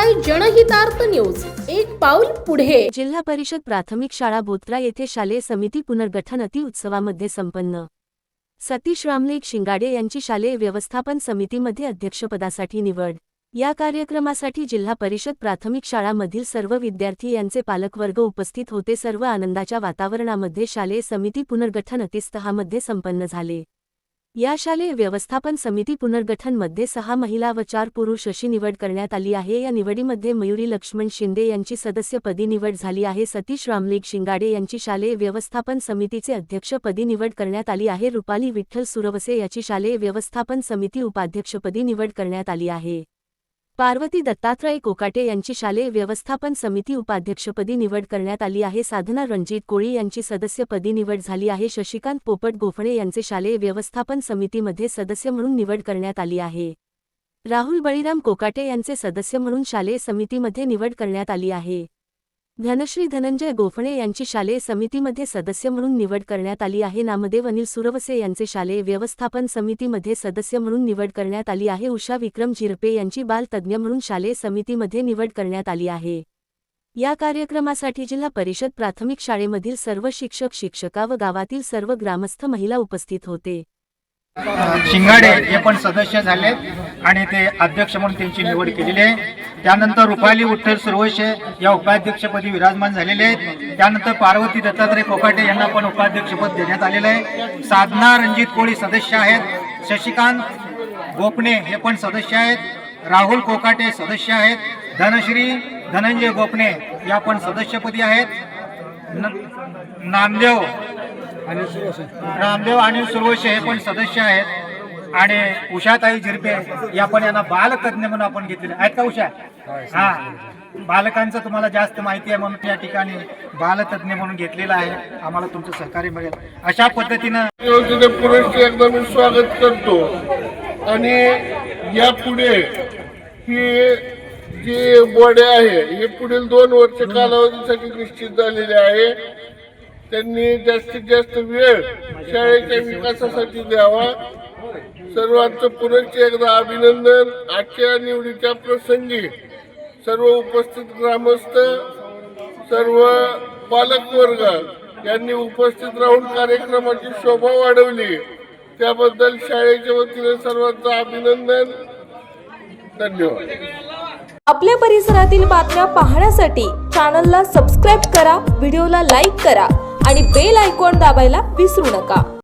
पाहताय जनहितार्थ न्यूज. एक पाऊल पुढे. जिल्हा परिषद प्राथमिक शाळा बोत्रा येथे शालेय समिती पुनर्गठन अति उत्सवामध्ये संपन्न. सतीश रामलेख शिंगाडे यांची शालेय व्यवस्थापन समितीमध्ये अध्यक्षपदासाठी निवड. या कार्यक्रमासाठी जिल्हा परिषद प्राथमिक शाळामधील सर्व विद्यार्थी यांचे पालकवर्ग उपस्थित होते. सर्व आनंदाच्या वातावरणामध्ये शालेय समिती पुनर्गठन अतिस्तहामध्ये संपन्न झाले. या शालेय व्यवस्थापन समिती पुनर्गठनमध्ये सहा महिला व चार पुरुष अशी निवड करण्यात आली आहे. या निवडीमध्ये मयुरी लक्ष्मण शिंदे यांची सदस्यपदी निवड झाली आहे. सतीश रामलीग शिंगाडे यांची शालेय व्यवस्थापन समितीचे अध्यक्षपदी निवड करण्यात आली आहे. रुपाली विठ्ठल सुरवसे याची शालेय व्यवस्थापन समिती उपाध्यक्षपदी निवड करण्यात आली आहे. पार्वती दत्तात्रय कोकाटे यांची शालेय व्यवस्थापन समिती उपाध्यक्षपदी निवड करण्यात आली आहे. साधना रणजित कोळी यांची सदस्यपदी निवड झाली आहे. शशिकांत पोपट गोफणे यांचे शालेय व्यवस्थापन समितीमध्ये सदस्य म्हणून निवड करण्यात आली आहे. राहुल बळीराम कोकाटे यांचे सदस्य म्हणून शालेय समितीमध्ये निवड करण्यात आली आहे. धनश्री धनंजय गोफणे यांची शालेय समितीमध्ये सदस्य म्हणून निवड करण्यात आली आहे. नामदेव अनिल सुरवसे यांचे शालेय व्यवस्थापन समितीमध्ये सदस्य म्हणून निवड करण्यात आली आहे. उषा विक्रम झिरपे यांची बालतज्ज्ञ म्हणून शालेय समितीमध्ये निवड करण्यात आली आहे. या कार्यक्रमासाठी जिल्हा परिषद प्राथमिक शाळेमधील सर्व शिक्षक शिक्षका व गावातील सर्व ग्रामस्थ महिला उपस्थित होते. शिंगाडे हे पण सदस्य झाले आणि ते अध्यक्ष म्हणून त्यांची निवड केलेली आहे. त्यानंतर रुपाली उठ्ठल सुरवशे या उपाध्यक्षपदी विराजमान झालेले आहेत. त्यानंतर पार्वती दत्तात्रय कोकाटे यांना पण उपाध्यक्षपद देण्यात आलेलं आहे. साधना रणजित कोळी सदस्य आहेत. शशिकांत गोपणे हे पण सदस्य आहेत. राहुल कोकाटे सदस्य आहेत. धनश्री धनंजय गोपणे या पण सदस्यपदी आहेत. न- नामदेव रामदेव आणि सुरवशे हे पण सदस्य आहेत. आणि उषाताई झिरपे या पण यांना बालतज्ञ म्हणून आपण घेतलेले आहेत का उषा? हा. बालकांचं तुम्हाला जास्त माहिती आहे म्हणून या ठिकाणी बालतज्ञ म्हणून घेतलेलं आहे. आम्हाला तुमचं सहकार्य मिळेल. अशा पद्धतीनं योजने पुरुष एकदा मी स्वागत करतो. आणि यापुढे ही जी बॉडी आहे हे पुढील दोन वर्ष कालावधीसाठी निश्चित झालेली आहे. त्यांनी जास्तीत जास्त वेळ शाळेच्या विकासासाठी द्यावा. सर्वांचं पुनश्च एकदा अभिनंदन आजच्या निवडीच्या प्रसंगी सर्व उपस्थित ग्रामस्थ सर्व पालकवर्ग यांनी उपस्थित राहून कार्यक्रमाची शोभा वाढवली. त्याबद्दल शाळेच्या वतीने सर्वांचं अभिनंदन. धन्यवाद. आपल्या परिसरातील बातम्या पाहण्यासाठी चॅनलला सबस्क्राईब करा व्हिडिओला लाईक करा आणि बेल आयकॉन दाबायला विसरू नका.